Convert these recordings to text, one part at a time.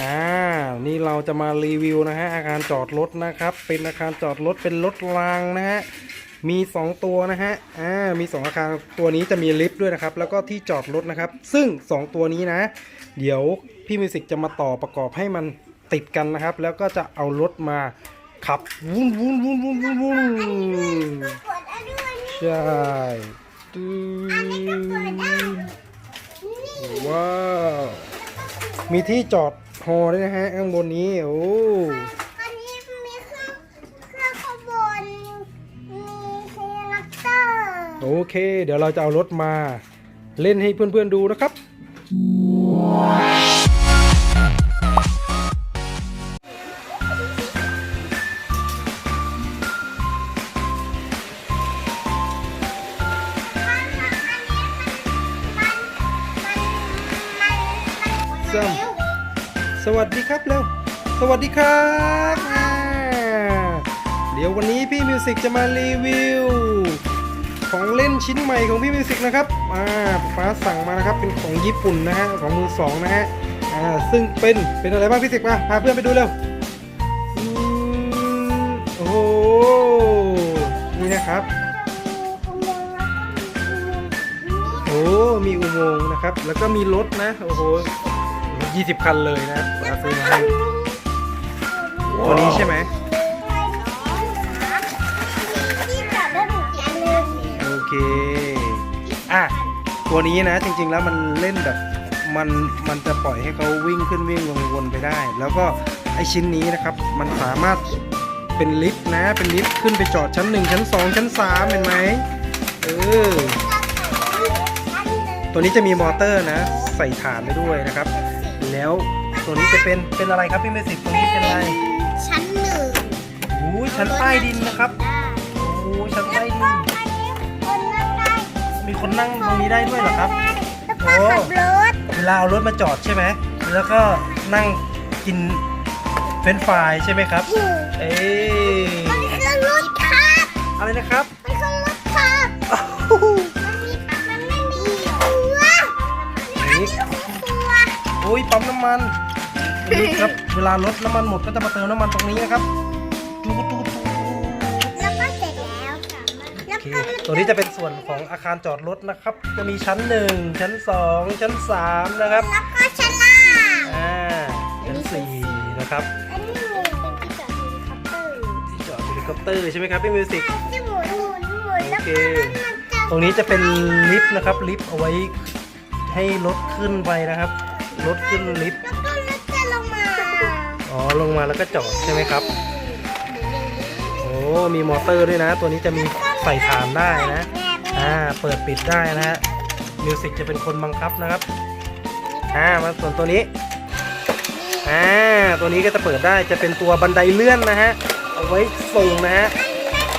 อ่า นี่เราจะมารีวิวนะฮะอาคารจอดรถนะครับ เป็นอาคารจอดรถเป็นรถรางนะฮะ มี 2 ตัวนะฮะ อ่า มี 2 อาคารตัวนี้จะมีลิฟต์ด้วยนะครับ แล้วก็ที่จอดรถนะครับ ซึ่ง 2 ตัวนี้นะ เดี๋ยวพี่มิวสิกจะมาต่อประกอบให้มันติดกันนะครับ แล้วก็จะเอารถมาขับวุ้นวุ้นวุ้นวุ้นวุ้นวุ้นใช่ตื้ว้าว มีที่จอดฮอด้วยนะฮะข้างบนนี้โอ้อันนี้มีเครื่องเครื่องข้างบนมีเซนักเตอร์โอเค เดี๋ยวเราจะเอารถมาเล่นให้เพื่อนๆดูนะครับ ดีครับเร็ว สวัสดีครับเดี๋ยววันนี้พี่มิวสิกจะมารีวิว ของเล่นชิ้นใหม่ของพี่มิวสิกนะครับอ่าฟ้าสั่งมานะครับเป็นของญี่ปุ่นนะฮะของมือสองนะฮะอ่าซึ่งเป็นเป็นอะไรบ้างพี่สิกมาพาเพื่อนไปดูเร็วอืมโอ้โหนี่นะครับโอ้มีอุโมงค์นะครับ แล้วก็มีรถนะ โอ้โหยี่สิบคันเลยนะ ซื้อมาให้ตัวนี้ใช่ไหมที่จอดรถหนูอันนึงโอเคอะตัวนี้นะจริง ๆ แล้วมันเล่นแบบมันมันจะปล่อยให้เขาวิ่งขึ้นวิ่งลงวนไปได้ แล้วก็ไอชิ้นนี้นะครับ มันสามารถเป็นลิฟต์นะ เป็นลิฟต์ขึ้นไปจอดชั้น1ชั้น2ชั้น3เห็นไหมเออตัวนี้จะมีมอเตอร์นะ ใส่ฐานได้ด้วยนะครับ แล้ว ตัวนี้จะเป็นเป็นอะไรครับพี่เมสิกตัวนี้เป็นอะไรชั้นหนึ่งโอ้ยชั้นใต้ดินนะครับโอ้ยชั้นใต้ดินอันนี้คนนั่งได้มีคนนั่งตรงนี้ได้ด้วยเหรอครับแล้วก็ขับรถเวลาเอารถมาจอดใช่ไหมแล้วก็นั่งกินเฟรนช์ฟรายใช่ไหมครับ เอ้ยมันคือรถขับอะไรนะครับมันคือรถขับอ้าวมันมีมันไม่มีตัวอันนี้ตัวโอ้ยปั๊มน้ำมัน นี่ครับ เวลารถน้ำมันหมดก็จะมาเติมน้ำมันตรงนี้นะครับตุ๊กตุ๊กตุ๊กแล้วก็เสร็จแล้วแล้วโอเคก็ตัวนี้จะเป็นส่วนของอาคารจอดรถนะครับ จะมีชั้น1ชั้น2ชั้น3นะครับแล้วก็ชั้นล่างอ่าชั้น4นะครับอันนี้เป็นที่จอดเฮลิคอปเตอร์ที่จอดเฮลิคอปเตอร์ใช่ไหมครับพี่มิวสิกที่หมุนหมุนหมุนแล้วโอเคก็มันจะตรงนี้จะเป็นลิฟต์นะครับลิฟต์เอาไว้ให้รถขึ้นไปนะครับรถขึ้นลิฟต์ อ๋อ ลงมาแล้วก็จอดใช่ไหมครับ โอ้ มีมอเตอร์ด้วยนะ ตัวนี้จะมีใส่ฐานได้นะ อ่า เปิดปิดได้นะฮะ มิวสิกจะเป็นคนบังคับนะครับ อ่า มาส่วนตัวนี้ อ่า ตัวนี้ก็จะเปิดได้ จะเป็นตัวบันไดเลื่อนนะฮะ เอาไว้ส่งนะฮะอัน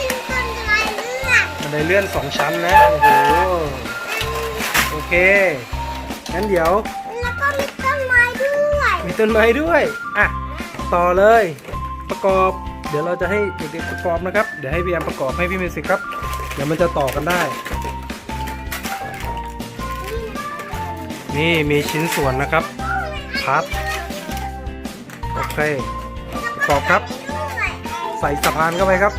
นี้เป็นคนไร้เลือดบันไดเลื่อนสองชั้นนะ โอ้โห โอเค งั้นเดี๋ยว แล้วก็มีต้นไม้ด้วย มีต้นไม้ด้วย อะ ต่อเลย ประกอบ เดี๋ยวเราจะให้เด็กๆประกอบนะครับ เดี๋ยวให้พี่แอมประกอบให้พี่มิวสิกครับ เดี๋ยวมันจะต่อกันได้ นี่มีชิ้นส่วนนะครับพัดโอเคประกอบครับ ใส่สะพานเข้าไปครับ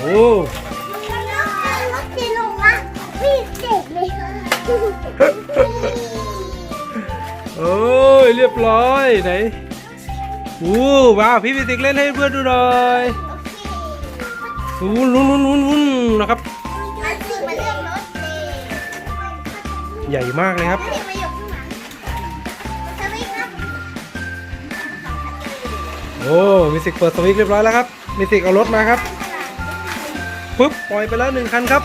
โอ้รถที่ลงมาพี่เจ็บเลย โอ้ยเรียบร้อยไหนอู้ว้าวพี่มิวสิกเล่นให้เพื่อนดูหน่อยอู้ลุ้นลุ้นลุ้นลุ้นนะครับมันสิมาเลือกรถเลยใหญ่มากเลยครับเด็กมาอยู่ข้างหลังสวิตช์ครับโอ้มิวสิกเปิดสวิตช์เรียบร้อยแล้วครับมิวสิกเอารถมาครับปุ๊บปล่อยไปแล้วหนึ่งคันครับ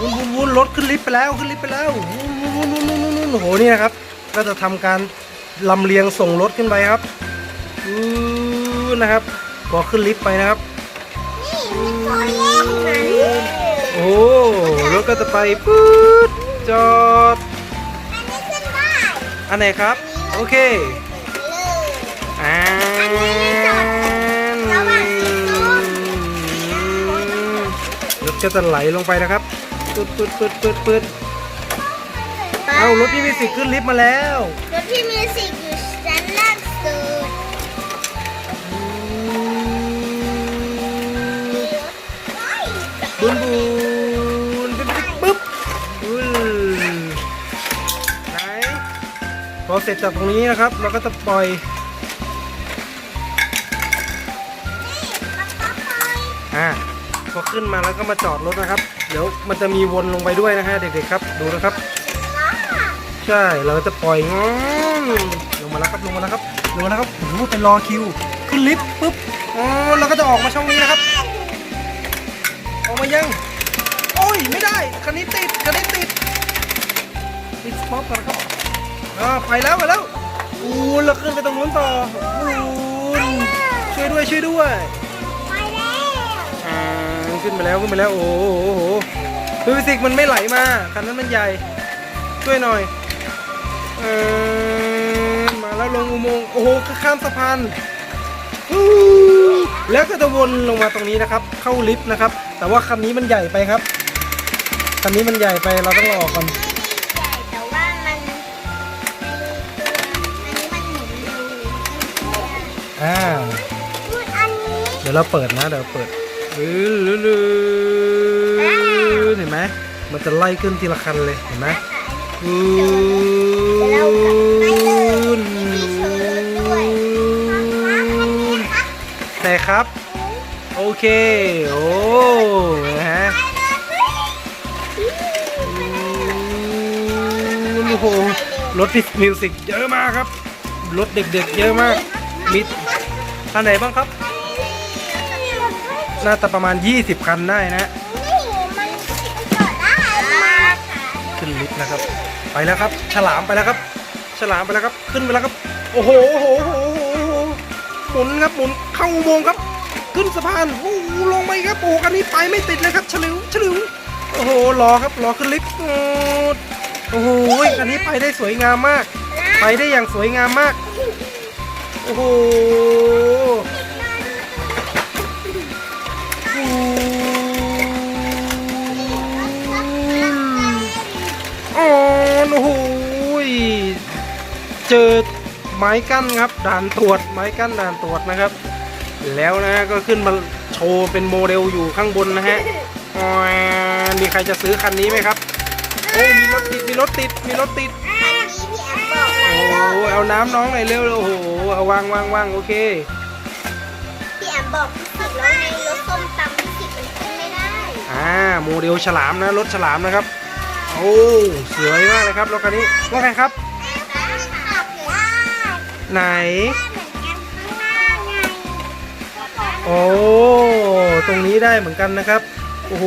วุ้นวุ้นวุ้นรถขึ้นลิฟต์ไปแล้วขึ้นลิฟต์ไปแล้ววุ้นวุ้นวุ้นวุ้นวุ้นวุ้นวุ้นโอ้โหเนี่ยครับ ก็จะทำการลำเลียงส่งรถขึ้นไปครับอู้นะครับพอขึ้นลิฟต์ไปนะครับนี่มีตัวเล่นนะโอ้รถก็จะไปปื๊ดจอด อันนี้ขึ้นได้อันไหนครับ โอเคเลยอ่าระหว่างสีส้มรถก็จะไหลลงไปนะครับปึ๊ดปึ๊ดปึ๊ดปึ๊ดปึ๊ดป๊า เอารถพี่มิวสิกขึ้นลิฟต์มาแล้วรถพี่มิวสิกอยู่ชั้นล่างสุดมีรถไฟบุนบุนปิ๊บปิ๊บปึ๊บอุ้ยไหนพอเสร็จจากตรงนี้นะครับ เราก็จะปล่อยนี่ป๊าป๊าไปอ่าพอขึ้นมาแล้วก็มาจอดรถนะครับ เดี๋ยวมันจะมีวนลงไปด้วยนะฮะเด็กๆครับ ดูนะครับล้อ ใช่เราจะปล่อยงอนลงมาแล้วครับลงมาแล้วครับลงมาแล้วครับโอ้โหไปรอคิว ขึ้นลิฟต์ปุ๊บอ๋อเราก็จะออกมาช่องนี้นะครับ ออกมายัง โอ้ยไม่ได้คันนี้ติดคันนี้ติดติดสต็อปกันนะครับอ่าไปแล้วไปแล้วอู้เราขึ้นไปตรงนู้นต่ออู้ช่วยด้วยช่วยด้วยไปแล้วอ่าขึ้นไปแล้วขึ้นไปแล้วโอ้โหโอ้โหฟิสิกมันไม่ไหลมาคันนั้นมันใหญ่ช่วยหน่อยเออ มาแล้วลงอุโมงค์โอ้โหข้ามสะพานอู้แล้วก็จะวนลงมาตรงนี้นะครับ เข้าลิฟต์นะครับ แต่ว่าคันนี้มันใหญ่ไปครับคันนี้มันใหญ่ไปเราต้องรอออกก่อนไม่ได้ใหญ่แต่ว่ามันในตัวอันนี้มันหมุนอยู่อ่าพูดอันนี้เดี๋ยวเราเปิดนะเดี๋ยวเปิดลื้อลื้อลื้อเห็นไหมมันจะไล่ขึ้นทีละคันเลยเห็นไหม อืนไหนครับ โอเค โอ้นะฮะโอ้โหรถติดมิวสิกเยอะมากครับ รถเด็กๆ เยอะมาก มีคันไหนบ้างครับ น่าจะประมาณ 20 คันได้นะ ขึ้นลิฟต์นะครับ ไปแล้วครับ ฉลามไปแล้วครับ ฉลามไปแล้วครับ ขึ้นไปแล้วครับ โอ้โหโอ้โหโอ้โหหมุนครับหมุนเข้าอุโมงค์ครับ ขึ้นสะพานโอ้โหลงไปครับโอ้โหคันนี้ไปไม่ติดเลยครับฉลิวฉลิวโอ้โหรอครับรอขึ้นลิฟต์โอ้โอ้โหคันนี้ไปได้สวยงามมาก ไปได้อย่างสวยงามมาก โอ้โห โอ้โหเจอไม้กั้นครับ ด่านตรวจไม้กั้นด่านตรวจนะครับ แล้วนะฮะก็ขึ้นมาโชว์เป็นโมเดลอยู่ข้างบนนะฮะอ๋อมีใครจะซื้อคันนี้ไหมครับเอ้ยมีรถติดมีรถติดมีรถติดอันนี้พี่แอมบอกโอ้โหเอาน้ำน้องหน่อยเร็วๆโอ้โหเอาวางวางวางโอเคพี่แอมบอกพี่สิบแล้วในรถส้มตำพี่สิบมันขึ้นไม่ได้อ่าโมเดลฉลามนะรถฉลามนะครับโอ้ สวยมากเลยครับรถคันนี้ว่าไงครับ ไหน โอ้ ตรงนี้ได้เหมือนกันนะครับ โอ้โห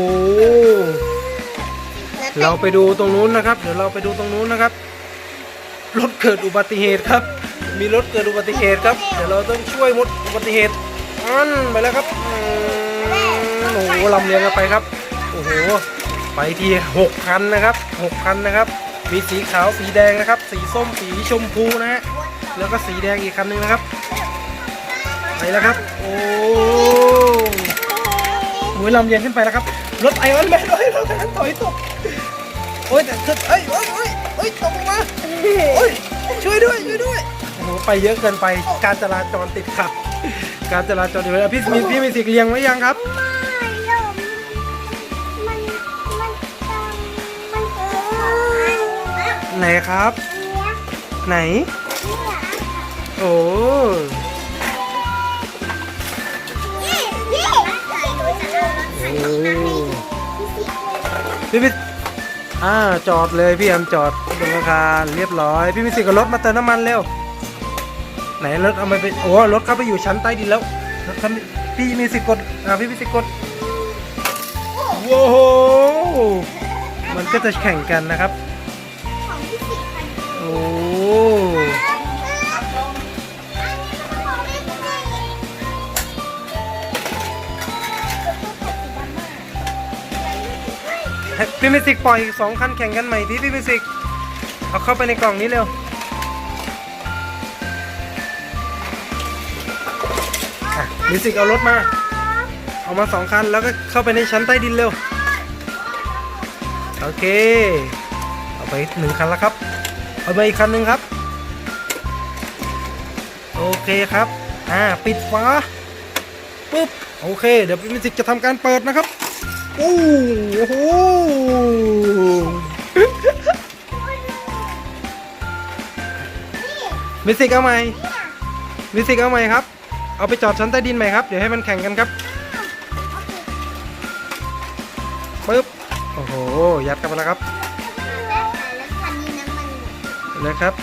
เราไปดูตรงนู้นนะครับ เดี๋ยวเราไปดูตรงนู้นนะครับ รถเกิดอุบัติเหตุครับ มีรถเกิดอุบัติเหตุครับ เดี๋ยวเราต้องช่วยมดอุบัติเหตุอันไปแล้วครับ โอ้โหลำเลียงกันไปครับ โอ้โห ไปทีหกคันนะครับหกคันนะครับมีสีขาวสีแดงนะครับ สีส้มสีชมพูนะฮะแล้วก็สีแดงอีกคันหนึงนะครับไปแล้วครับ โอ้โหลำเลียงขึ้นไปแล้วครับ รถไอออนแมนเอ้ยรถไอออนถอยตกโอ้ยแต่เธอเอ้ยโอ้ยโอ้ยโอ้ยตกลงมาโอ้ยช่วยด้วยช่วยด้วยโอ้โหไปเยอะเกินไปการจราจรติดขัด การจราจรติดขัดพี่มีพี่มีสิกเลี้ยงไว้ยังครับ ไหนครับ ไหน โอ้โอ้พี่พี่อ่าจอดเลยพี่แอมจอดบนอาคารเรียบร้อย พี่มีสิกกับรถมาเติมน้ำมันเร็ว ไหนรถเอาไปไปโอ้รถเข้าไปอยู่ชั้นใต้ดินแล้วรถพี่มีสิกกดอ่าพี่มีสิกกดว้าวมันก็จะแข่งกันนะครับ พี่มิสิกปล่อยอีกสองคันแข่งกันใหม่ที่พี่มิสิกเอาเข้าไปในกล่องนี้เร็วมิสิกเอารถมา เอามาสองคันแล้วก็เข้าไปในชั้นใต้ดินเร็ว โอเค เอาไปหนึ่งคันแล้วครับ เอาไปอีกคันหนึ่งครับ โอเคครับ อ่า ปิดฝาปุ๊บ โอเค เดี๋ยวพี่มิสิกจะทำการเปิดนะครับ โอ้โหมิวสิกเอาใหม่มิวสิกเอาใหม่ครับ เอาไปจอดชั้นใต้ดินใหม่ครับ เดี๋ยวให้มันแข่งกันครับปึ๊บ โอ้โห ยัดกันไปแล้วครับแล้วคันนี้น้ำมันนะครับ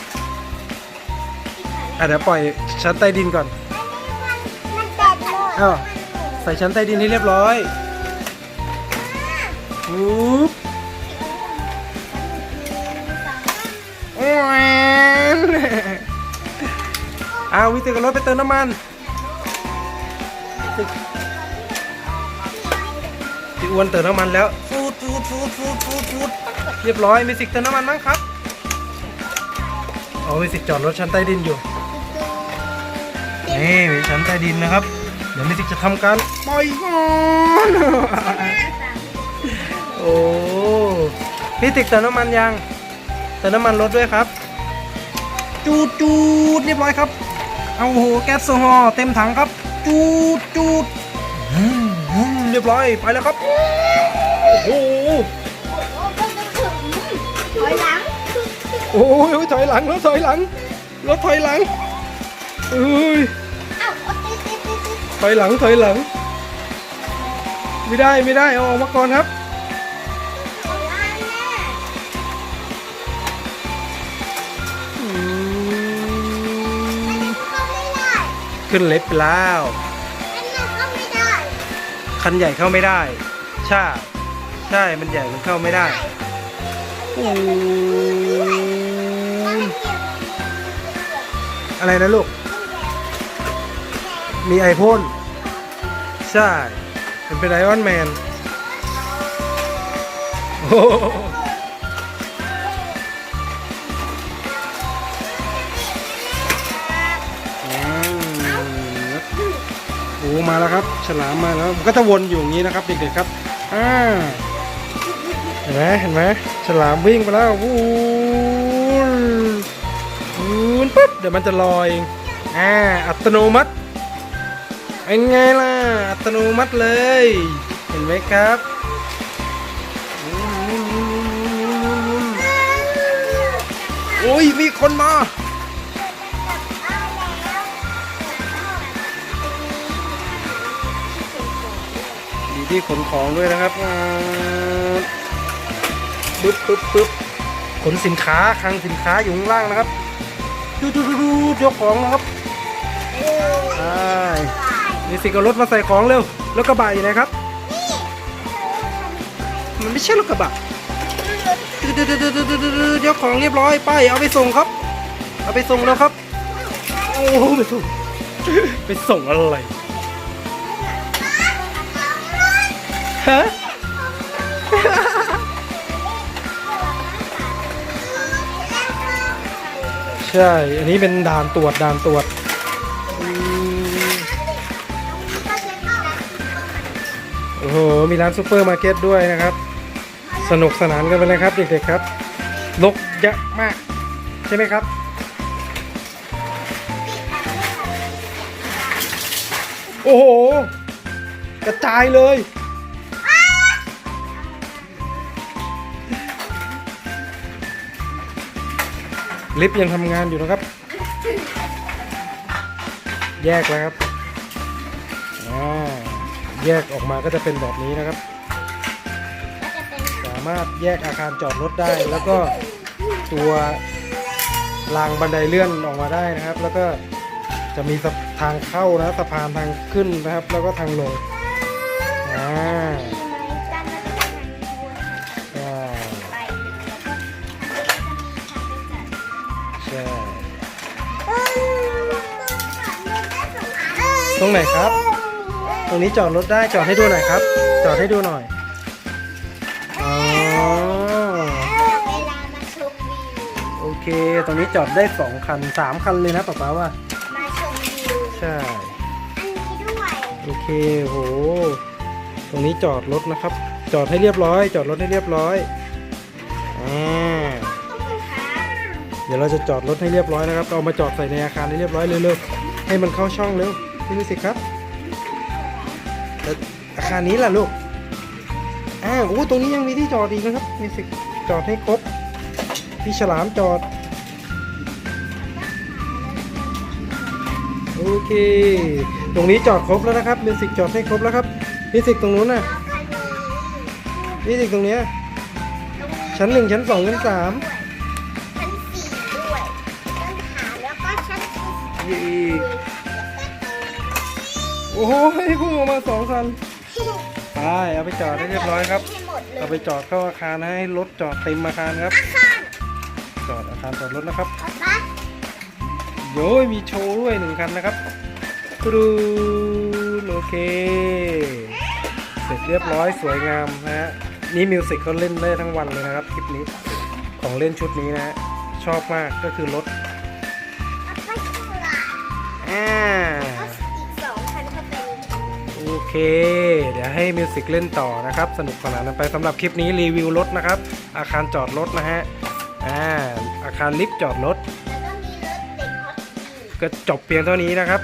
อะเดี๋ยวปล่อยชั้นใต้ดินก่อนมันแตกหมดอ้าวใส่ชั้นใต้ดินให้เรียบร้อย ปุ๊บแหวนอ้าววิสิกบรถไปเติมน้ำมันพี่อ้วนเติมน้ำมันแล้วฟูดฟูดฟูดฟูดฟูดฟูดเรียบร้อยมิสิกเติมน้ำมันบ้งครับอ๋อมิสิกจอดรถชั้นใต้ดินอยู่นี่ชั้นใต้ดินนะครับ เดี๋ยวมิสิกจะทำการปล่อยก่อน โอ้พี่ติ๊กเติมน้ำมันยังเติมน้ำมันรถด้วยครับ จูดจูดเรียบร้อยครับ เอาโหแก๊สโซฮอล์เต็มถังครับ จูดจูดอืมอืมเรียบร้อยไปแล้วครับ โอ้โหถอยหลังโอ้ยถอยหลังรถถอยหลังรถถอยหลังเอ้ยอ้าวติดติดติดติดถอยหลังถอยหลัง ไม่ได้ไม่ได้เอาออกมาก่อนครับ ขึ้นเล็บไปแล้วอันนั้นเข้าไม่ได้คันใหญ่เข้าไม่ได้ ใช่ ใช่ มันใหญ่มันเข้าไม่ได้โอ้ยอะไรนะลูก มีไอพ่นใช่ เป็นไอออนแมนโอ้โหอื มาแล้วครับ ฉลามมาแล้วมันก็จะวนอยู่อย่างนี้นะครับเด็กๆครับอ่าเห็นไหมเห็นไหมฉลามวิ่งไปแล้ววูนวูนปุ๊บเดี๋ยวมันจะลอยองอ่าอัตโนมัติเป็นไงล่ะอัตโนมัติเลย เห็นไหมครับโอ้ยมีคนมา มีที่ขนของด้วยนะครับปึ๊บปึ๊บปึ๊บขนสินค้าคลังสินค้าอยู่ข้างล่างนะครับดูดูดูดูยกของนะครับใช่มีสิกรถมาใส่ของเร็วแล้วกระบะอยู่ไหนครับ มันไม่ใช่รถกระบะดูดูดูดูดูดูดูยกของเรียบร้อยไปเอาไปส่งครับ เอาไปส่งแล้วครับ โอ้ไปส่งไปส่งอะไร ฮะใช่ อันนี้เป็นด่านตรวจด่านตรวจโอ้โห มีร้านซูเปอร์มาร์เก็ตด้วยนะครับ สนุกสนานกันไปเลยครับเด็กๆครับนกเยอะมาก ใช่ไหมครับ โอ้โห กระจายเลย ลิฟต์ยังทำงานอยู่นะครับ แยกแล้วครับแยกออกมาก็จะเป็นแบบนี้นะครับ สามารถแยกอาคารจอดรถได้ แล้วก็ตัวรางบันไดเลื่อนออกมาได้นะครับ แล้วก็จะมีทางเข้านะสะพานทางขึ้นนะครับ แล้วก็ทางลงอ่า ตรงไหนครับ ตรงนี้จอดรถได้จอดให้ดูหน่อยครับ จอดให้ดูหน่อยอ๋อเวลามาชมวิวโอเค ตรงนี้จอดได้สองคันสามคันเลยนะป๊าป๊าว่ามาชมวิวใช่ อันนี้ด้วยโอเคโห ตรงนี้จอดรถนะครับ จอดให้เรียบร้อย จอดรถให้เรียบร้อยอ่าขอบคุณค่ะเดี๋ยวเราจะจอดรถให้เรียบร้อยนะครับ เอามาจอดใส่ในอาคารให้เรียบร้อยเร็วๆให้มันเข้าช่องเร็ว พี่มิวสิกครับแล้วอาคารนี้ล่ะลูกอ้าวโอ้ตรงนี้ยังมีที่จอดอีกนะครับมิวสิกจอดให้ครบ พี่ฉลามจอด โอเค ตรงนี้จอดครบแล้วนะครับมิวสิกจอดให้ครบแล้วครับมิวสิกตรงนู้นน่ะแล้วก็มีมิวสิกตรงเนี้ยตรงนี้ชั้นหนึ่งชั้นสองชั้นสามชั้นสี่ด้วยชั้นสามแล้วก็ชั้นสี่ อีกโอ้โหพุ่งออกมาสองคันไปเอาไปจอดให้เรียบร้อยครับ ให้หมดเลยเอาไปจอดเข้าอาคารให้รถจอดเต็มอาคารครับ อาคารจอดอาคารจอดรถนะครับเอาปะโย้ยมีโชว์ด้วยหนึ่งคันนะครับกรูนโอเค เสร็จเรียบร้อยสวยงามนะฮะนี่มิวสิกเขาเล่นได้ทั้งวันเลยนะครับคลิปนี้ของเล่นชุดนี้นะฮะชอบมากก็คือรถ เค เดี๋ยวให้มิวสิกเล่นต่อนะครับ สนุกสนานกันไปสำหรับคลิปนี้รีวิวรถนะครับ อาคารจอดรถนะฮะอ่าอาคารลิฟต์จอดรถก็มีรถเด็กฮอตอีกก็จบเพียงเท่านี้นะครับ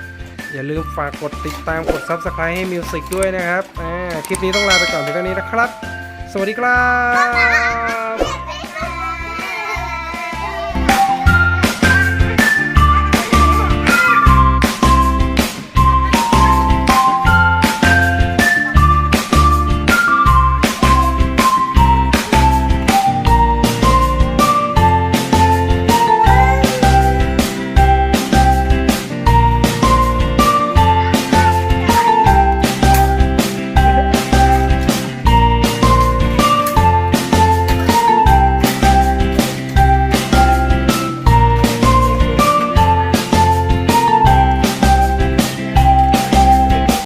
อย่าลืมฝากกดติดตามกด Subscribe ให้มิวสิกด้วยนะครับอ่าคลิปนี้ต้องลาไปก่อนเพียงเท่านี้นะครับ สวัสดีครับ